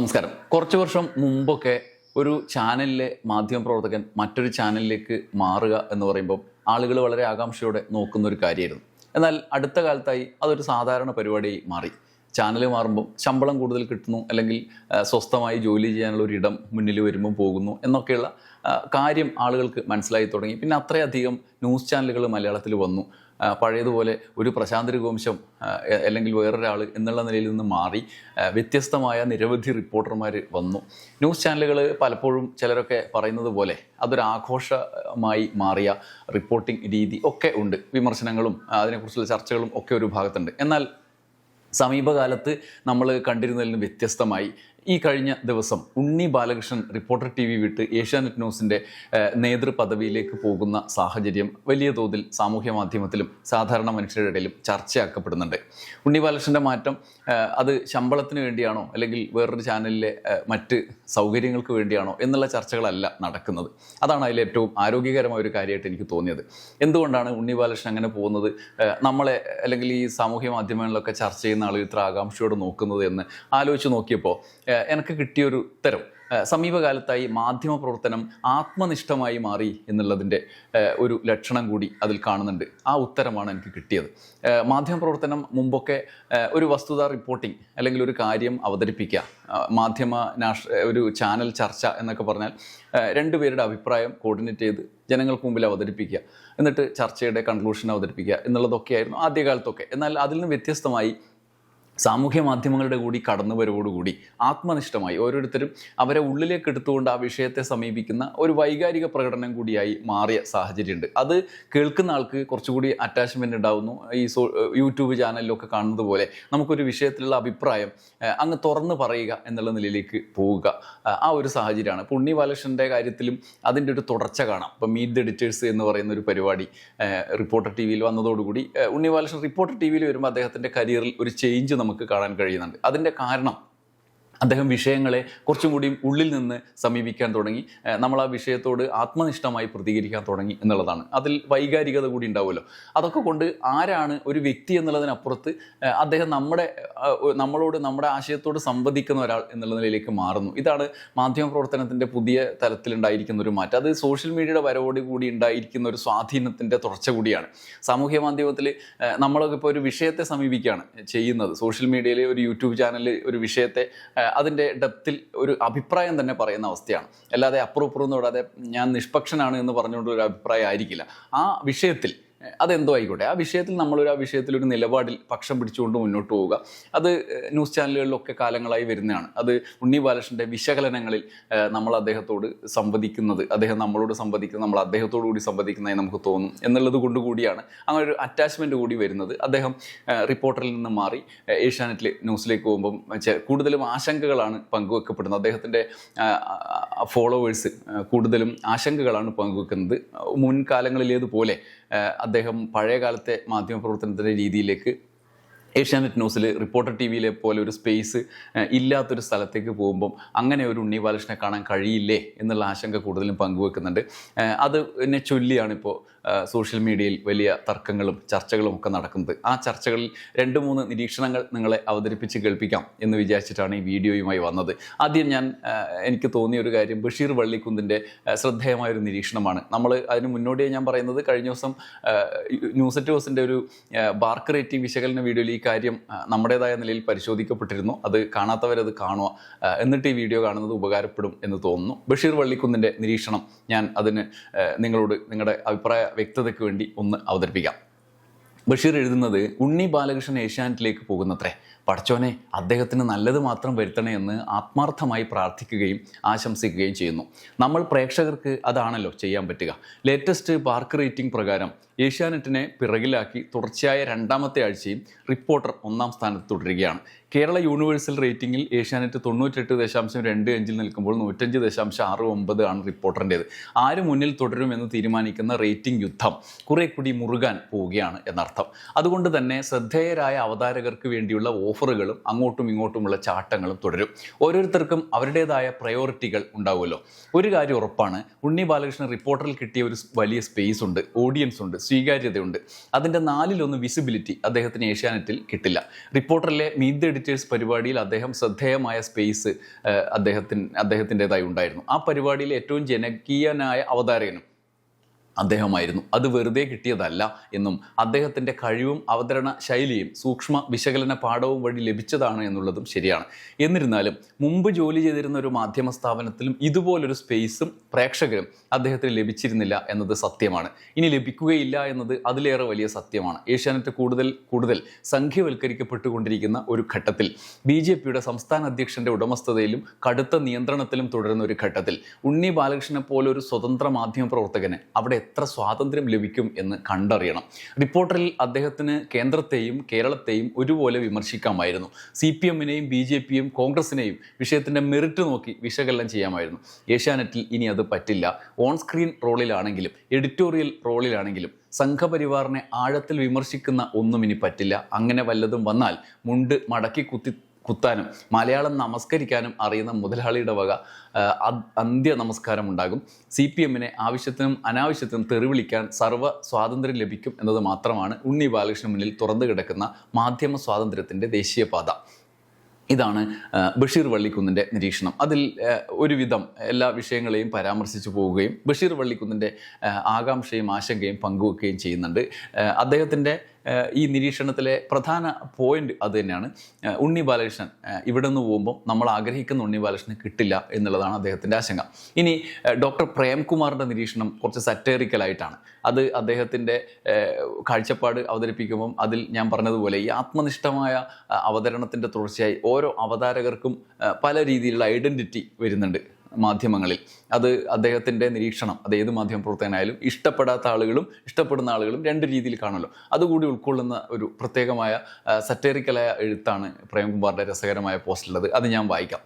നമസ്കാരം. കുറച്ച് വർഷം മുമ്പൊക്കെ ഒരു ചാനലിലെ മാധ്യമപ്രവർത്തകൻ മറ്റൊരു ചാനലിലേക്ക് മാറുക എന്ന് പറയുമ്പോൾ ആളുകൾ വളരെ ആകാംക്ഷയോടെ നോക്കുന്ന ഒരു കാര്യമായിരുന്നു. എന്നാൽ അടുത്ത കാലത്തായി അതൊരു സാധാരണ പരിപാടിയായി മാറി. ചാനൽ മാറുമ്പോൾ ശമ്പളം കൂടുതൽ കിട്ടുന്നു അല്ലെങ്കിൽ സ്വസ്ഥമായി ജോലി ചെയ്യാനുള്ള ഒരു ഇടം മുന്നിൽ വരുമ്പോൾ പോകുന്നു എന്നൊക്കെയുള്ള കാര്യം ആളുകൾക്ക് മനസ്സിലായി തുടങ്ങി. പിന്നെ അത്രയധികം ന്യൂസ് ചാനലുകൾ മലയാളത്തിൽ വന്നു. പഴയതുപോലെ ഒരു പ്രശാന്ത് രഘുവംശം അല്ലെങ്കിൽ വേറൊരാൾ എന്നുള്ള നിലയിൽ നിന്ന് മാറി വ്യത്യസ്തമായ നിരവധി റിപ്പോർട്ടർമാർ വന്നു. ന്യൂസ് ചാനലുകൾ പലപ്പോഴും ചിലരൊക്കെ പറയുന്നത് പോലെ അതൊരു ആഘോഷമായി മാറിയ റിപ്പോർട്ടിംഗ് രീതി ഒക്കെ ഉണ്ട്. വിമർശനങ്ങളും അതിനെക്കുറിച്ചുള്ള ചർച്ചകളും ഒക്കെ ഒരു ഭാഗത്തുണ്ട്. എന്നാൽ സമീപകാലത്ത് നമ്മൾ കണ്ടിരുന്നതിൽ നിന്ന് വ്യത്യസ്തമായി ഈ കഴിഞ്ഞ ദിവസം Unni Balakrishnan reporter T V വിട്ട് ഏഷ്യാനെറ്റ് ന്യൂസിന്റെ നേതൃപദവിയിലേക്ക് പോകുന്ന സാഹചര്യം വലിയ തോതിൽ സാമൂഹ്യ മാധ്യമത്തിലും സാധാരണ മനുഷ്യരുടെ ഇടയിലും ചർച്ചയാക്കപ്പെടുന്നുണ്ട്. ഉണ്ണി ബാലകൃഷ്ണന്റെ മാറ്റം അത് ശമ്പളത്തിന് വേണ്ടിയാണോ അല്ലെങ്കിൽ വേറൊരു ചാനലിലെ മറ്റ് സൗകര്യങ്ങൾക്ക് വേണ്ടിയാണോ എന്നുള്ള ചർച്ചകളല്ല നടക്കുന്നത്. അതാണ് അതിൽ ഏറ്റവും ആരോഗ്യകരമായ ഒരു കാര്യമായിട്ട് എനിക്ക് തോന്നിയത്. എന്തുകൊണ്ടാണ് ഉണ്ണി ബാലകൃഷ്ണൻ അങ്ങനെ പോകുന്നത്? നമ്മളെ അല്ലെങ്കിൽ ഈ സാമൂഹ്യ മാധ്യമങ്ങളിലൊക്കെ ചർച്ച ചെയ്യുന്ന ആളുകൾ ഇത്ര ആകാംക്ഷയോടെ നോക്കുന്നത് എന്ന് ആലോചിച്ച് നോക്കിയപ്പോൾ എനിക്ക് കിട്ടിയൊരു ഉത്തരം. സമീപകാലത്തായി മാധ്യമ പ്രവർത്തനം ആത്മനിഷ്ഠമായി മാറി എന്നുള്ളതിന്റെ ഒരു ലക്ഷണം കൂടി അതിൽ കാണുന്നുണ്ട്. ആ ഉത്തരമാണ് എനിക്ക് കിട്ടിയത്. മാധ്യമ പ്രവർത്തനം മുമ്പൊക്കെ ഒരു വസ്തുത റിപ്പോർട്ടിംഗ് അല്ലെങ്കിൽ ഒരു കാര്യം അവതരിപ്പിക്കുക. മാധ്യമ നാഷ ഒരു ചാനൽ ചർച്ച എന്നൊക്കെ പറഞ്ഞാൽ രണ്ടുപേരുടെ അഭിപ്രായം കോർഡിനേറ്റ് ചെയ്ത് ജനങ്ങൾക്ക് മുമ്പിൽ അവതരിപ്പിക്കുക. എന്നിട്ട് ചർച്ചയുടെ കൺക്ലൂഷൻ അവതരിപ്പിക്കുക എന്നുള്ളതൊക്കെയായിരുന്നു ആദ്യകാലത്തൊക്കെ. എന്നാൽ അതിൽ നിന്ന് വ്യത്യസ്തമായി സാമൂഹ്യ മാധ്യമങ്ങളുടെ കൂടി കടന്നുവരവോടുകൂടി ആത്മനിഷ്ഠമായി ഓരോരുത്തരും അവരെ ഉള്ളിലേക്ക് എടുത്തുകൊണ്ട് ആ വിഷയത്തെ സമീപിക്കുന്ന ഒരു വൈകാരിക പ്രകടനം കൂടിയായി മാറിയ സാഹചര്യമുണ്ട്. അത് കേൾക്കുന്ന ആൾക്ക് കുറച്ചുകൂടി അറ്റാച്ച്മെന്റ് ഉണ്ടാവുന്നു. ഈ സോ യൂട്യൂബ് ചാനലിലൊക്കെ കാണുന്നത് പോലെ നമുക്കൊരു വിഷയത്തിലുള്ള അഭിപ്രായം അങ്ങ് തുറന്ന് പറയുക എന്നുള്ള നിലയിലേക്ക് പോവുക ആ, ഒരു സാഹചര്യമാണ്. ഇപ്പോൾ ബാലകൃഷ്ണന്റെ കാര്യത്തിലും അതിന്റെ ഒരു തുടർച്ച കാണാം. ഇപ്പോൾ മീറ്റ് ദ എഡിറ്റേഴ്സ് എന്ന് പറയുന്ന ഒരു പരിപാടി റിപ്പോർട്ടർ ടി വിയിൽ വന്നതോടുകൂടി ഉണ്ണി ബാലകൃഷ്ണൻ റിപ്പോർട്ടർ ടി വിയിൽ വരുമ്പോൾ അദ്ദേഹത്തിന്റെ കരിയറിൽ ഒരു ചേഞ്ച് കാണാൻ കഴിയുന്നുണ്ട്. അതിന്റെ കാരണം അദ്ദേഹം വിഷയങ്ങളെ കുറച്ചും കൂടി ഉള്ളിൽ നിന്ന് സമീപിക്കാൻ തുടങ്ങി. നമ്മൾ ആ വിഷയത്തോട് ആത്മനിഷ്ഠമായി പ്രതികരിക്കാൻ തുടങ്ങി എന്നുള്ളതാണ്. അതിൽ വൈകാരികത കൂടി ഉണ്ടാവുമല്ലോ. അതൊക്കെ കൊണ്ട് ആരാണ് ഒരു വ്യക്തി എന്നുള്ളതിനപ്പുറത്ത് അദ്ദേഹം നമ്മുടെ നമ്മളോട് നമ്മുടെ ആശയത്തോട് സംവദിക്കുന്ന ഒരാൾ എന്നുള്ള നിലയിലേക്ക് മാറുന്നു. ഇതാണ് മാധ്യമ പ്രവർത്തനത്തിന്റെ പുതിയ തലത്തിലുണ്ടായിരിക്കുന്ന ഒരു മാറ്റം. അത് സോഷ്യൽ മീഡിയയുടെ വരവോട് കൂടി ഉണ്ടായിരിക്കുന്ന ഒരു സ്വാധീനത്തിന്റെ തുടർച്ച കൂടിയാണ്. സാമൂഹ്യ മാധ്യമത്തിൽ നമ്മളൊക്കെ ഇപ്പോൾ ഒരു വിഷയത്തെ സമീപിക്കുകയാണ് ചെയ്യുന്നത്. സോഷ്യൽ മീഡിയയിൽ ഒരു യൂട്യൂബ് ചാനലിൽ ഒരു വിഷയത്തെ അതിന്റെ ഡെപ്തിൽ ഒരു അഭിപ്രായം തന്നെ പറയുന്ന അവസ്ഥയാണ്. അല്ലാതെ അപ്പുറം കൂടാതെ ഞാൻ നിഷ്പക്ഷനാണ് എന്ന് പറഞ്ഞുകൊണ്ട് ഒരു അഭിപ്രായം ആയിരിക്കില്ല. ആ വിഷയത്തിൽ അതെന്തോ ആയിക്കോട്ടെ. ആ വിഷയത്തിൽ നമ്മളൊരു ആ വിഷയത്തിൽ ഒരു നിലപാടിൽ പക്ഷം പിടിച്ചുകൊണ്ട് മുന്നോട്ട് പോവുക. അത് ന്യൂസ് ചാനലുകളിലൊക്കെ കാലങ്ങളായി വരുന്നതാണ്. അത് ഉണ്ണി ബാലകൃഷ്ണന്റെ വിശകലനങ്ങളിൽ നമ്മൾ അദ്ദേഹത്തോട് സംവദിക്കുന്നത് അദ്ദേഹം നമ്മളോട് സംവദിക്കുന്നത് നമ്മൾ അദ്ദേഹത്തോടു കൂടി സംവദിക്കുന്നതായി നമുക്ക് തോന്നും എന്നുള്ളത് കൊണ്ട് കൂടിയാണ് അങ്ങനെ ഒരു അറ്റാച്ച്മെന്റ് കൂടി വരുന്നത്. അദ്ദേഹം റിപ്പോർട്ടറിൽ നിന്ന് മാറി ഏഷ്യാനെറ്റിൽ ന്യൂസിലേക്ക് പോകുമ്പം കൂടുതലും ആശങ്കകളാണ് പങ്കുവെക്കപ്പെടുന്നത്. അദ്ദേഹത്തിന്റെ ഫോളോവേഴ്സ് കൂടുതലും ആശങ്കകളാണ് പങ്കുവെക്കുന്നത്. മുൻകാലങ്ങളിലേതുപോലെ അദ്ദേഹം പഴയ കാലത്തെ മാധ്യമപ്രവർത്തനത്തിന്റെ രീതിയിലേക്ക് ഏഷ്യാനെറ്റ് ന്യൂസിൽ റിപ്പോർട്ടർ ടി വിയിലെ പോലെ ഒരു സ്പേസ് ഇല്ലാത്തൊരു സ്ഥലത്തേക്ക് പോകുമ്പം അങ്ങനെ ഒരു ഉണ്ണി ബാലകൃഷ്ണനെ കാണാൻ കഴിയില്ലേ എന്നുള്ള ആശങ്ക കൂടുതലും പങ്കുവെക്കുന്നുണ്ട്. അത് എന്നെ ചൊല്ലിയാണ് ഇപ്പോൾ സോഷ്യൽ മീഡിയയിൽ വലിയ തർക്കങ്ങളും ചർച്ചകളും ഒക്കെ നടക്കുന്നത്. ആ ചർച്ചകളിൽ രണ്ട് മൂന്ന് നിരീക്ഷണങ്ങൾ നിങ്ങളെ അവതരിപ്പിച്ച് കേൾപ്പിക്കാം എന്ന് വിചാരിച്ചിട്ടാണ് ഈ വീഡിയോയുമായി വന്നത്. ആദ്യം ഞാൻ എനിക്ക് തോന്നിയ ഒരു കാര്യം ബഷീർ വള്ളിക്കുന്നിന്റെ ശ്രദ്ധേയമായ ഒരു നിരീക്ഷണമാണ്. നമ്മൾ അതിന് മുന്നോടിയായി ഞാൻ പറയുന്നത് കഴിഞ്ഞ ദിവസം ന്യൂസ് ഹൗസിന്റെ ഒരു ബാർക്ക് റേറ്റിംഗ് വിശകലന വീഡിയോയിൽ കാര്യം നമ്മുടേതായ നിലയിൽ പരിശോധിക്കപ്പെട്ടിരുന്നു. അത് കാണാത്തവരത് കാണുക. എന്നിട്ട് ഈ വീഡിയോ കാണുന്നത് ഉപകാരപ്പെടും എന്ന് തോന്നുന്നു. ബഷീർ വള്ളിക്കുന്നിന്റെ നിരീക്ഷണം ഞാൻ അതിന് നിങ്ങളോട് നിങ്ങളുടെ അഭിപ്രായ വ്യക്തതയ്ക്ക് വേണ്ടി ഒന്ന് അവതരിപ്പിക്കാം. ബഷീർ എഴുതുന്നത് ഉണ്ണി ബാലകൃഷ്ണൻ ഏഷ്യാനെറ്റിലേക്ക് പോകുന്നത്രേ. പടച്ചോനെ അദ്ദേഹത്തിന് നല്ലത് മാത്രം വരുത്തണേ എന്ന് ആത്മാർത്ഥമായി പ്രാർത്ഥിക്കുകയും ആശംസിക്കുകയും ചെയ്യുന്നു. നമ്മൾ പ്രേക്ഷകർക്ക് അതാണല്ലോ ചെയ്യാൻ പറ്റുക. ലേറ്റസ്റ്റ് പാർക്ക് റേറ്റിംഗ് പ്രകാരം ഏഷ്യാനെറ്റിനെ പിറകിലാക്കി തുടർച്ചയായ രണ്ടാമത്തെ ആഴ്ചയും റിപ്പോർട്ടർ ഒന്നാം സ്ഥാനത്ത് തുടരുകയാണ്. കേരള യൂണിവേഴ്സൽ റേറ്റിംഗിൽ ഏഷ്യാനെറ്റ് തൊണ്ണൂറ്റെട്ട് ദശാംശം രണ്ട് അഞ്ചിൽ നിൽക്കുമ്പോൾ നൂറ്റഞ്ച് ദശാംശം ആറ് ഒമ്പത് ആണ് റിപ്പോർട്ടറിന്റേത് ആര് മുന്നിൽ തുടരുമെന്ന് തീരുമാനിക്കുന്ന റേറ്റിംഗ് യുദ്ധം കുറെ കൂടി മുറുകാൻ പോവുകയാണ് എന്നർത്ഥം. അതുകൊണ്ട് തന്നെ ശ്രദ്ധേയരായ അവതാരകർക്ക് വേണ്ടിയുള്ള ഓഫർ ഓഫറുകളും അങ്ങോട്ടും ഇങ്ങോട്ടുമുള്ള ചാട്ടങ്ങളും തുടരും. ഓരോരുത്തർക്കും അവരുടേതായ പ്രയോറിറ്റികൾ ഉണ്ടാവുമല്ലോ. ഒരു കാര്യം ഉറപ്പാണ് ഉണ്ണി ബാലകൃഷ്ണൻ റിപ്പോർട്ടറിൽ കിട്ടിയ ഒരു വലിയ സ്പേസ് ഉണ്ട് ഓഡിയൻസ് ഉണ്ട് സ്വീകാര്യതയുണ്ട്. അതിന്റെ നാലിലൊന്ന് വിസിബിലിറ്റി അദ്ദേഹത്തിന് ഏഷ്യാനെറ്റിൽ കിട്ടില്ല. റിപ്പോർട്ടറിലെ മീറ്റ് എഡിറ്റേഴ്സ് പരിപാടിയിൽ അദ്ദേഹം ശ്രദ്ധേയമായ സ്പേസ് അദ്ദേഹത്തിന് അദ്ദേഹത്തിന്റെതായി ഉണ്ടായിരുന്നു. ആ പരിപാടിയിലെ ഏറ്റവും ജനകീയനായ അവതാരകനും അദ്ദേഹമായിരുന്നു. അത് വെറുതെ കിട്ടിയതല്ല എന്നും അദ്ദേഹത്തിന്റെ കഴിവും അവതരണ ശൈലിയും സൂക്ഷ്മ വിശകലന പാഠവും വഴി ലഭിച്ചതാണ് എന്നുള്ളതും ശരിയാണ്. എന്നിരുന്നാലും മുമ്പ് ജോലി ചെയ്തിരുന്ന ഒരു മാധ്യമ സ്ഥാപനത്തിലും ഇതുപോലൊരു സ്പേസും പ്രേക്ഷകരും അദ്ദേഹത്തിന് ലഭിച്ചിരുന്നില്ല എന്നത് സത്യമാണ്. ഇനി ലഭിക്കുകയില്ല എന്നത് അതിലേറെ വലിയ സത്യമാണ്. ഏഷ്യാനെറ്റ് കൂടുതൽ കൂടുതൽ സംഖ്യവൽക്കരിക്കപ്പെട്ടുകൊണ്ടിരിക്കുന്ന ഒരു ഘട്ടത്തിൽ ബി ജെ പിയുടെ സംസ്ഥാന അധ്യക്ഷന്റെ ഉടമസ്ഥതയിലും കടുത്ത നിയന്ത്രണത്തിലും തുടരുന്ന ഒരു ഘട്ടത്തിൽ ഉണ്ണി ബാലകൃഷ്ണനെ പോലെ ഒരു സ്വതന്ത്ര മാധ്യമ പ്രവർത്തകന് അവിടെ എത്ര സ്വാതന്ത്ര്യം ലഭിക്കും എന്ന് കണ്ടറിയണം. റിപ്പോർട്ടറിൽ അദ്ദേഹത്തിന് കേന്ദ്രത്തെയും കേരളത്തെയും ഒരുപോലെ വിമർശിക്കാമായിരുന്നു. സി പി എമ്മിനെയും ബി ജെ പിയും കോൺഗ്രസിനെയും വിഷയത്തിന്റെ മെറിറ്റ് നോക്കി വിശകലനം ചെയ്യാമായിരുന്നു. ഏഷ്യാനെറ്റിൽ ഇനി അത് പറ്റില്ല. ഓൺ സ്ക്രീൻ റോളിലാണെങ്കിലും എഡിറ്റോറിയൽ റോളിലാണെങ്കിലും സംഘപരിവാറിനെ ആഴത്തിൽ വിമർശിക്കുന്ന ഒന്നും ഇനി പറ്റില്ല. അങ്ങനെ വല്ലതും വന്നാൽ മുണ്ട് മടക്കി കുത്തി കുത്താനും മലയാളം നമസ്കരിക്കാനും അറിയുന്ന മുതലാളിയുടെ വക അന്ത്യ നമസ്കാരം ഉണ്ടാകും. സി പി എമ്മിനെ ആവശ്യത്തിനും അനാവശ്യത്തിനും തെറിവിളിക്കാൻ സർവ സ്വാതന്ത്ര്യം ലഭിക്കും എന്നത് മാത്രമാണ് ഉണ്ണി ബാലകൃഷ്ണൻ മുന്നിൽ തുറന്നു കിടക്കുന്ന മാധ്യമ സ്വാതന്ത്ര്യത്തിന്റെ ദേശീയപാത. ഇതാണ് ബഷീർ വള്ളിക്കുന്നിന്റെ നിരീക്ഷണം. അതിൽ ഒരുവിധം എല്ലാ വിഷയങ്ങളെയും പരാമർശിച്ചു പോവുകയും ബഷീർ വള്ളിക്കുന്നിന്റെ ആകാംക്ഷയും ആശങ്കയും പങ്കുവെക്കുകയും ചെയ്യുന്നുണ്ട്. അദ്ദേഹത്തിന്റെ ഈ നിരീക്ഷണത്തിലെ പ്രധാന പോയിന്റ് അത് തന്നെയാണ്. ഉണ്ണി ബാലകൃഷ്ണൻ ഇവിടെ നിന്ന് പോകുമ്പോൾ നമ്മൾ ആഗ്രഹിക്കുന്ന ഉണ്ണി ബാലകൃഷ്ണൻ കിട്ടില്ല എന്നുള്ളതാണ് അദ്ദേഹത്തിന്റെ ആശങ്ക. ഇനി ഡോക്ടർ പ്രേംകുമാറിന്റെ നിരീക്ഷണം കുറച്ച് സറ്റേറിക്കലായിട്ടാണ് അത് അദ്ദേഹത്തിന്റെ കാഴ്ചപ്പാട് അവതരിപ്പിക്കുമ്പം അതിൽ ഞാൻ പറഞ്ഞതുപോലെ ഈ ആത്മനിഷ്ഠമായ അവതരണത്തിന്റെ തുടർച്ചയായി ഓരോ അവതാരകർക്കും പല രീതിയിലുള്ള ഐഡന്റിറ്റി വരുന്നുണ്ട്. മാധ്യമങ്ങളിൽ. അത് അദ്ദേഹത്തിന്റെ നിരീക്ഷണം അത് ഏത് മാധ്യമ പ്രവർത്തകനായാലും ഇഷ്ടപ്പെടാത്ത ആളുകളും ഇഷ്ടപ്പെടുന്ന ആളുകളും രണ്ട് രീതിയിൽ കാണുമല്ലോ. അതുകൂടി ഉൾക്കൊള്ളുന്ന ഒരു പ്രത്യേകമായ സറ്റേറിക്കലായ എഴുത്താണ് പ്രേംകുമാറിന്റെ രസകരമായ പോസ്റ്റുള്ളത് അത് ഞാൻ വായിക്കാം.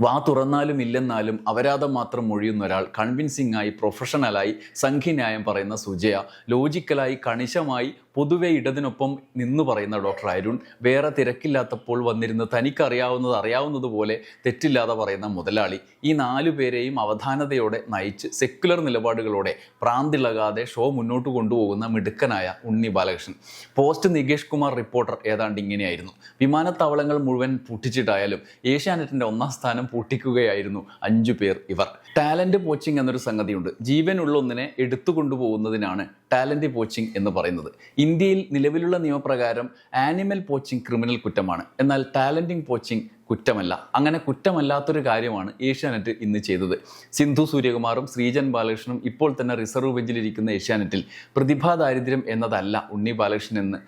വാ തുറന്നാലും ഇല്ലെന്നാലും അപരാധം മാത്രം മൊഴിയുന്ന ഒരാൾ കൺവിൻസിംഗ് ആയി പ്രൊഫഷണലായി സംഖ്യന്യായം പറയുന്ന സുജയ ലോജിക്കലായി കണിശമായി പൊതുവെ ഇടതിനൊപ്പം നിന്ന് പറയുന്ന ഡോക്ടർ അരുൺ വേറെ തിരക്കില്ലാത്തപ്പോൾ വന്നിരുന്ന് തനിക്കറിയാവുന്നത് അറിയാവുന്നതുപോലെ തെറ്റില്ലാതെ പറയുന്ന മുതലാളി. ഈ നാലു പേരെയും അവധാനതയോടെ നയിച്ച് സെക്യുലർ നിലപാടുകളോടെ പ്രാന്തിളകാതെ ഷോ മുന്നോട്ട് കൊണ്ടുപോകുന്ന മിടുക്കനായ ഉണ്ണി ബാലകൃഷ്ണൻ. പോസ്റ്റ് നികേഷ് കുമാർ റിപ്പോർട്ടർ ഏതാണ്ട് ഇങ്ങനെയായിരുന്നു. വിമാനത്താവളങ്ങൾ മുഴുവൻ പൂട്ടിച്ചിട്ടായാലും ഏഷ്യാനെറ്റിന്റെ ഒന്നാം സ്ഥാനം പൂട്ടിക്കുകയായിരുന്നു അഞ്ചു പേർ ഇവർ. ടാലന്റ് പോച്ചിങ് എന്നൊരു സംഗതിയുണ്ട്. ജീവനുള്ള ഒന്നിനെ എടുത്തുകൊണ്ടുപോകുന്നതിനാണ് ടാലന്റ് പോച്ചിങ് എന്ന് പറയുന്നത്. ഇന്ത്യയിൽ നിലവിലുള്ള നിയമപ്രകാരം ആനിമൽ പോച്ചിങ് ക്രിമിനൽ കുറ്റമാണ്. എന്നാൽ ടാലന്റിങ് പോച്ചിങ് കുറ്റമല്ല. അങ്ങനെ കുറ്റമല്ലാത്തൊരു കാര്യമാണ് ഏഷ്യാനെറ്റ് ഇന്ന് ചെയ്തത്. സിന്ധു സൂര്യകുമാറും ശ്രീജൻ ബാലകൃഷ്ണനും ഇപ്പോൾ തന്നെ റിസർവ് ബെഞ്ചിലിരിക്കുന്ന ഏഷ്യാനെറ്റിൽ. പ്രതിഭാ ദാരിദ്ര്യം എന്നതല്ല ഉണ്ണി ബാലകൃഷ്ണൻ എന്ന്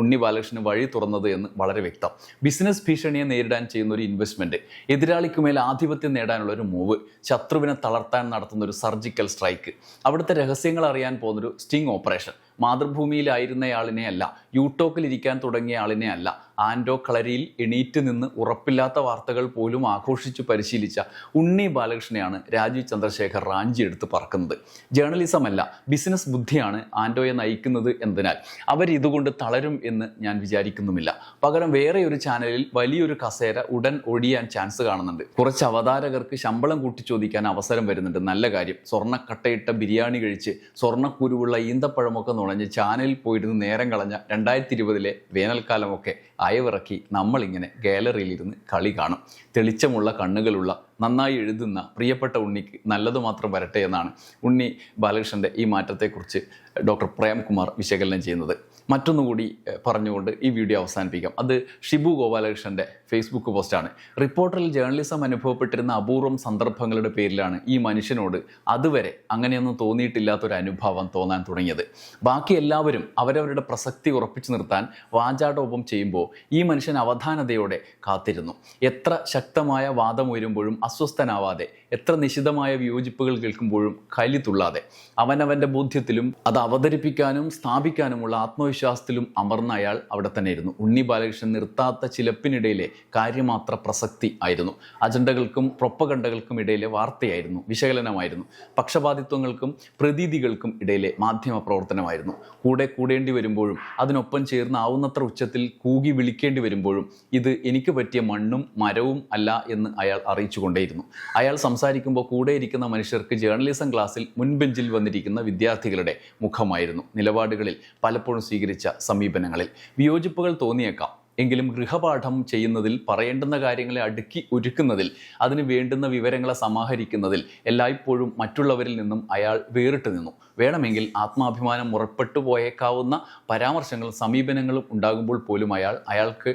ഉണ്ണി ബാലകൃഷ്ണന് വഴി തുറന്നത് എന്ന് വളരെ വ്യക്തം. ബിസിനസ് ഭീഷണിയെ നേരിടാൻ ചെയ്യുന്ന ഒരു ഇൻവെസ്റ്റ്മെന്റ് എതിരാളിക്ക് മേൽ ആധിപത്യം നേടാനുള്ള ഒരു മൂവ് ശത്രുവിനെ തളർത്താൻ നടത്തുന്ന ഒരു സർജിക്കൽ സ്ട്രൈക്ക് അവിടുത്തെ രഹസ്യങ്ങൾ അറിയാൻ പോകുന്നൊരു സ്റ്റിംഗ് ഓപ്പറേഷൻ മാതൃഭൂമിയിലായിരുന്നയാളിനെ അല്ല യൂട്ടോക്കിൽ ഇരിക്കാൻ തുടങ്ങിയ ആളിനെ അല്ല ആൻഡോ കളരിയിൽ എണീറ്റ് നിന്ന് ഉറപ്പില്ലാത്ത വാർത്തകൾ പോലും ആഘോഷിച്ചു പരിശീലിച്ച ഉണ്ണി ബാലകൃഷ്ണനെയാണ് രാജീവ് ചന്ദ്രശേഖർ റാഞ്ചി എടുത്ത് പറക്കുന്നത്. ജേർണലിസം അല്ല ബിസിനസ് ബുദ്ധിയാണ് ആൻഡോയെ നയിക്കുന്നത് എന്നതിനാൽ. അവരിതുകൊണ്ട് തളരും എന്ന് ഞാൻ വിചാരിക്കുന്നുമില്ല. പകരം വേറെ ഒരു ചാനലിൽ വലിയൊരു കസേര ഉടൻ ഒഴിയാൻ ചാൻസ് കാണുന്നുണ്ട്. കുറച്ച് അവതാരകർക്ക് ശമ്പളം കൂട്ടി ചോദിക്കാൻ അവസരം വരുന്നുണ്ട്. നല്ല കാര്യം. സ്വർണക്കട്ടയിട്ട ബിരിയാണി കഴിച്ച് സ്വർണക്കുരുവുള്ള ഈന്തപ്പഴമൊക്കെ നുണഞ്ഞ് ചാനലിൽ പോയിരുന്ന് നേരം കളഞ്ഞ രണ്ടായിരത്തി ഇരുപതിലെ വേനൽക്കാലമൊക്കെ അയവിറക്കി നമ്മളിങ്ങനെ ഗാലറിയിലിരുന്ന് കളി കാണും. തെളിച്ചമുള്ള കണ്ണുകളുള്ള നന്നായി എഴുതുന്ന പ്രിയപ്പെട്ട ഉണ്ണിക്ക് നല്ലത് മാത്രം വരട്ടെ എന്നാണ് ഉണ്ണി ബാലകൃഷ്ണന്റെ ഈ മാറ്റത്തെക്കുറിച്ച് ഡോക്ടർ പ്രേംകുമാർ വിശകലനം ചെയ്യുന്നത്. മറ്റൊന്നുകൂടി പറഞ്ഞുകൊണ്ട് ഈ വീഡിയോ അവസാനിപ്പിക്കാം. അത് ഷിബു ഗോപാലകൃഷ്ണന്റെ ഫേസ്ബുക്ക് പോസ്റ്റാണ്. റിപ്പോർട്ടറിൽ ജേർണലിസം അനുഭവപ്പെട്ടിരുന്ന അപൂർവം സന്ദർഭങ്ങളുടെ പേരിലാണ് ഈ മനുഷ്യനോട് അതുവരെ അങ്ങനെയൊന്നും തോന്നിയിട്ടില്ലാത്തൊരു അനുഭവം തോന്നാൻ തുടങ്ങിയത്. ബാക്കി എല്ലാവരും അവരവരുടെ പ്രസക്തി ഉറപ്പിച്ചു നിർത്താൻ വാചാടോപം ചെയ്യുമ്പോൾ ഈ മനുഷ്യൻ അവധാനതയോടെ കാത്തിരുന്നു. എത്ര ശക്തമായ വാദം ഉയരുമ്പോഴും അസ്വസ്ഥനാവാതെ എത്ര നിശിതമായ വിയോജിപ്പുകൾ കേൾക്കുമ്പോഴും കലി തുള്ളാതെ അവനവന്റെ ബോധ്യത്തിലും അത് അവതരിപ്പിക്കാനും സ്ഥാപിക്കാനുമുള്ള ആത്മവിശ്വാസത്തിലും അമർന്ന അയാൾ അവിടെ തന്നെ ഇരുന്നു ഉണ്ണി ബാലകൃഷ്ണൻ നിർത്താത്ത ചിലപ്പിനിടയിലെ കാര്യമാത്ര പ്രസക്തി ആയിരുന്നു. അജണ്ടകൾക്കും പ്രൊപ്പകണ്ടകൾക്കും ഇടയിലെ വാർത്തയായിരുന്നു വിശകലനമായിരുന്നു. പക്ഷപാതിത്വങ്ങൾക്കും പ്രതീതികൾക്കും ഇടയിലെ മാധ്യമ പ്രവർത്തനമായിരുന്നു. കൂടെ കൂടേണ്ടി വരുമ്പോഴും അതിനൊപ്പം ചേർന്ന് ആവുന്നത്ര ഉച്ചത്തിൽ കൂകി വിളിക്കേണ്ടി വരുമ്പോഴും ഇത് എനിക്ക് പറ്റിയ മണ്ണും മരവും അല്ല എന്ന് അയാൾ അറിയിച്ചു കൊണ്ടേയിരുന്നു അയാൾ സംസാരിക്കുമ്പോൾ കൂടെ ഇരിക്കുന്ന മനുഷ്യർക്ക് ജേർണലിസം ക്ലാസ്സിൽ മുൻബെഞ്ചിൽ വന്നിരിക്കുന്ന വിദ്യാർത്ഥികളുടെ മുഖമായിരുന്നു നിലപാടുകളിൽ പലപ്പോഴും സ്വീകരിച്ച സമീപനങ്ങളിൽ. വിയോജിപ്പുകൾ തോന്നിയേക്കാം. എങ്കിലും ഗൃഹപാഠം ചെയ്യുന്നതിൽ പറയേണ്ടുന്ന കാര്യങ്ങളെ അടുക്കി ഒരുക്കുന്നതിൽ അതിന് വേണ്ടുന്ന വിവരങ്ങളെ സമാഹരിക്കുന്നതിൽ എല്ലായ്പ്പോഴും മറ്റുള്ളവരിൽ നിന്നും അയാൾ വേറിട്ട് നിന്നു. വേണമെങ്കിൽ ആത്മാഭിമാനം മുറപ്പെട്ടു പോയേക്കാവുന്ന പരാമർശങ്ങളും സമീപനങ്ങളും ഉണ്ടാകുമ്പോൾ പോലും അയാൾ അയാൾക്ക്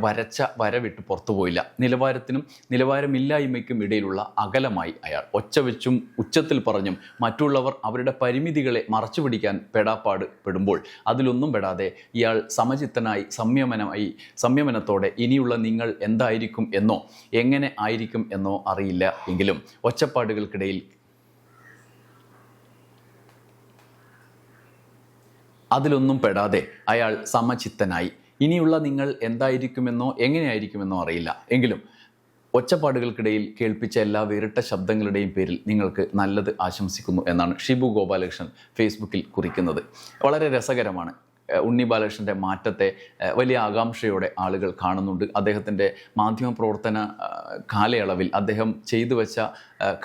വരച്ച വരവിട്ട് പുറത്തു പോയില്ല. നിലവാരത്തിനും നിലവാരമില്ലായ്മയ്ക്കും ഇടയിലുള്ള അകലമായി അയാൾ ഒച്ചവെച്ചും ഉച്ചത്തിൽ പറഞ്ഞും മറ്റുള്ളവർ അവരുടെ പരിമിതികളെ മറച്ചു പിടിക്കാൻ പെടാപ്പാട് പെടുമ്പോൾ അതിലൊന്നും പെടാതെ ഇയാൾ സമചിത്തനായി സംയമനമായി സംയമനത്തോടെ ഇനിയുള്ള നിങ്ങൾ എന്തായിരിക്കും എന്നോ എങ്ങനെ ആയിരിക്കും എന്നോ അറിയില്ല എങ്കിലും ഒച്ചപ്പാടുകൾക്കിടയിൽ അതിലൊന്നും പെടാതെ അയാൾ സമചിത്തനായി. ഇനിയുള്ള നിങ്ങൾ എന്തായിരിക്കുമെന്നോ എങ്ങനെയായിരിക്കുമെന്നോ അറിയില്ല എങ്കിലും ഒച്ചപ്പാടുകൾക്കിടയിൽ കേൾപ്പിച്ച എല്ലാ വേറിട്ട ശബ്ദങ്ങളുടെയും പേരിൽ നിങ്ങൾക്ക് നല്ലത് ആശംസിക്കുന്നു എന്നാണ് ഷിബു ഗോപാലകൃഷ്ണൻ ഫേസ്ബുക്കിൽ കുറിക്കുന്നത്. വളരെ രസകരമാണ്. ഉണ്ണി ബാലകൃഷ്ണന്റെ മാറ്റത്തെ വലിയ ആകാംക്ഷയോടെ ആളുകൾ കാണുന്നുണ്ട്. അദ്ദേഹത്തിന്റെ മാധ്യമ പ്രവർത്തന കാലയളവിൽ അദ്ദേഹം ചെയ്തു വെച്ച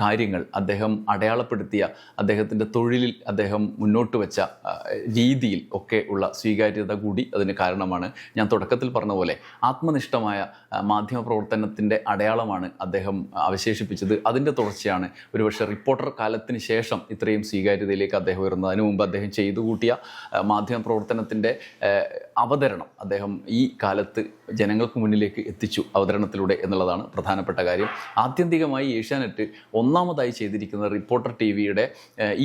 കാര്യങ്ങൾ അദ്ദേഹം അടയാളപ്പെടുത്തിയ അദ്ദേഹത്തിന്റെ തൊഴിലിൽ അദ്ദേഹം മുന്നോട്ട് വെച്ച രീതിയിൽ ഒക്കെ ഉള്ള സ്വീകാര്യത കൂടി അതിന് കാരണമാണ്. ഞാൻ തുടക്കത്തിൽ പറഞ്ഞ പോലെ ആത്മനിഷ്ഠമായ മാധ്യമ മാധ്യമപ്രവർത്തനത്തിന്റെ അടയാളമാണ് അദ്ദേഹം അവശേഷിപ്പിച്ചത്. അതിന്റെ തുടർച്ചയാണ് ഒരുപക്ഷെ റിപ്പോർട്ടർ കാലത്തിന് ശേഷം ഇത്രയും സ്വീകാര്യതയിലേക്ക് അദ്ദേഹം ഉയർന്നത്. അതിനു മുമ്പ് അദ്ദേഹം ചെയ്തു കൂട്ടിയ മാധ്യമ മാധ്യമപ്രവർത്തനത്തിന്റെ അവതരണം അദ്ദേഹം ഈ കാലത്ത് ജനങ്ങൾക്ക് മുന്നിലേക്ക് എത്തിച്ചു അവതരണത്തിലൂടെ എന്നുള്ളതാണ് പ്രധാനപ്പെട്ട കാര്യം. ആത്യന്തികമായി ഏഷ്യാനെറ്റ് ഒന്നാമതായി ചെയ്തിരിക്കുന്ന റിപ്പോർട്ടർ ടി വിയുടെ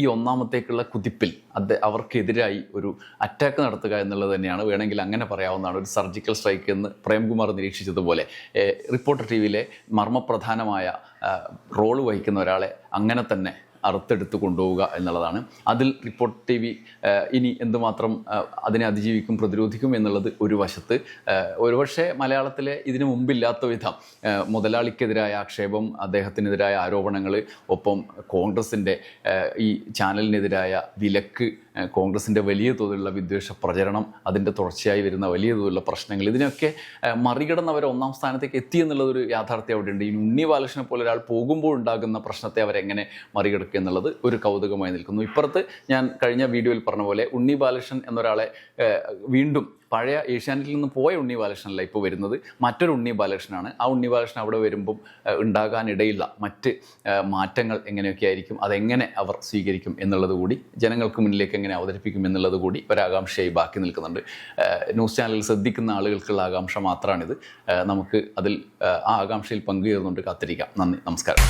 ഈ ഒന്നാമത്തേക്കുള്ള കുതിപ്പിൽ അത് അവർക്കെതിരായി ഒരു അറ്റാക്ക് നടത്തുക എന്നുള്ളത് തന്നെയാണ്. വേണമെങ്കിൽ അങ്ങനെ പറയാവുന്നതാണ്. ഒരു സർജിക്കൽ സ്ട്രൈക്ക് എന്ന് പ്രേംകുമാർ നിരീക്ഷിച്ചതുപോലെ റിപ്പോർട്ടർ ടി വിയിലെ മർമ്മപ്രധാനമായ റോൾ വഹിക്കുന്ന ഒരാളെ അങ്ങനെ തന്നെ അറുത്തെടുത്ത് കൊണ്ടുപോവുക എന്നുള്ളതാണ്. അതിൽ റിപ്പോർട്ട് ടി വി ഇനി എന്തുമാത്രം അതിനെ അതിജീവിക്കും പ്രതിരോധിക്കും എന്നുള്ളത് ഒരു വശത്ത്. ഒരുപക്ഷെ മലയാളത്തിലെ ഇതിനു മുമ്പില്ലാത്ത വിധം മുതലാളിക്കെതിരായ ആക്ഷേപം അദ്ദേഹത്തിനെതിരായ ആരോപണങ്ങൾ ഒപ്പം കോൺഗ്രസിന്റെ ഈ ചാനലിനെതിരായ വിലക്ക് കോൺഗ്രസിന്റെ വലിയ തോതിലുള്ള വിദ്വേഷ പ്രചരണം അതിന്റെ തുടർച്ചയായി വരുന്ന വലിയ തോതിലുള്ള പ്രശ്നങ്ങൾ ഇതിനൊക്കെ മറികടന്നവർ ഒന്നാം സ്ഥാനത്തേക്ക് എത്തി എന്നുള്ളതൊരു യാഥാർത്ഥ്യം അവിടെ ഉണ്ട് ഈ ഉണ്ണി ബാലകൃഷ്ണനെ പോലെ ഒരാൾ പോകുമ്പോൾ ഉണ്ടാകുന്ന പ്രശ്നത്തെ അവരെങ്ങനെ മറികടക്കുക എന്നുള്ളത് ഒരു കൗതുകമായി നിൽക്കുന്നു. ഇപ്പുറത്ത് ഞാൻ കഴിഞ്ഞ വീഡിയോയിൽ പറഞ്ഞ പോലെ ഉണ്ണി ബാലകൃഷ്ണൻ എന്നൊരാളെ വീണ്ടും പഴയ ഏഷ്യാനെറ്റിൽ നിന്ന് പോയ ഉണ്ണി ബാലകൃഷ്ണനല്ല ഇപ്പോൾ വരുന്നത്. മറ്റൊരു ഉണ്ണി ബാലകൃഷ്ണനാണ്. ആ ഉണ്ണി ബാലകൃഷ്ണൻ അവിടെ വരുമ്പം ഉണ്ടാകാനിടയില്ല മറ്റ് മാറ്റങ്ങൾ എങ്ങനെയൊക്കെ ആയിരിക്കും അതെങ്ങനെ അവർ സ്വീകരിക്കും എന്നുള്ളത് കൂടി ജനങ്ങൾക്ക് മുന്നിലേക്ക് എങ്ങനെ അവതരിപ്പിക്കും എന്നുള്ളത് കൂടി ഒരാകാംക്ഷയായി ബാക്കി നിൽക്കുന്നുണ്ട്. ന്യൂസ് ചാനലിൽ ശ്രദ്ധിക്കുന്ന ആളുകൾക്കുള്ള ആകാംക്ഷ മാത്രമാണിത്. നമുക്ക് അതിൽ ആ ആകാംക്ഷയിൽ പങ്കുചേർന്നുകൊണ്ട് കാത്തിരിക്കാം. നന്ദി. നമസ്കാരം.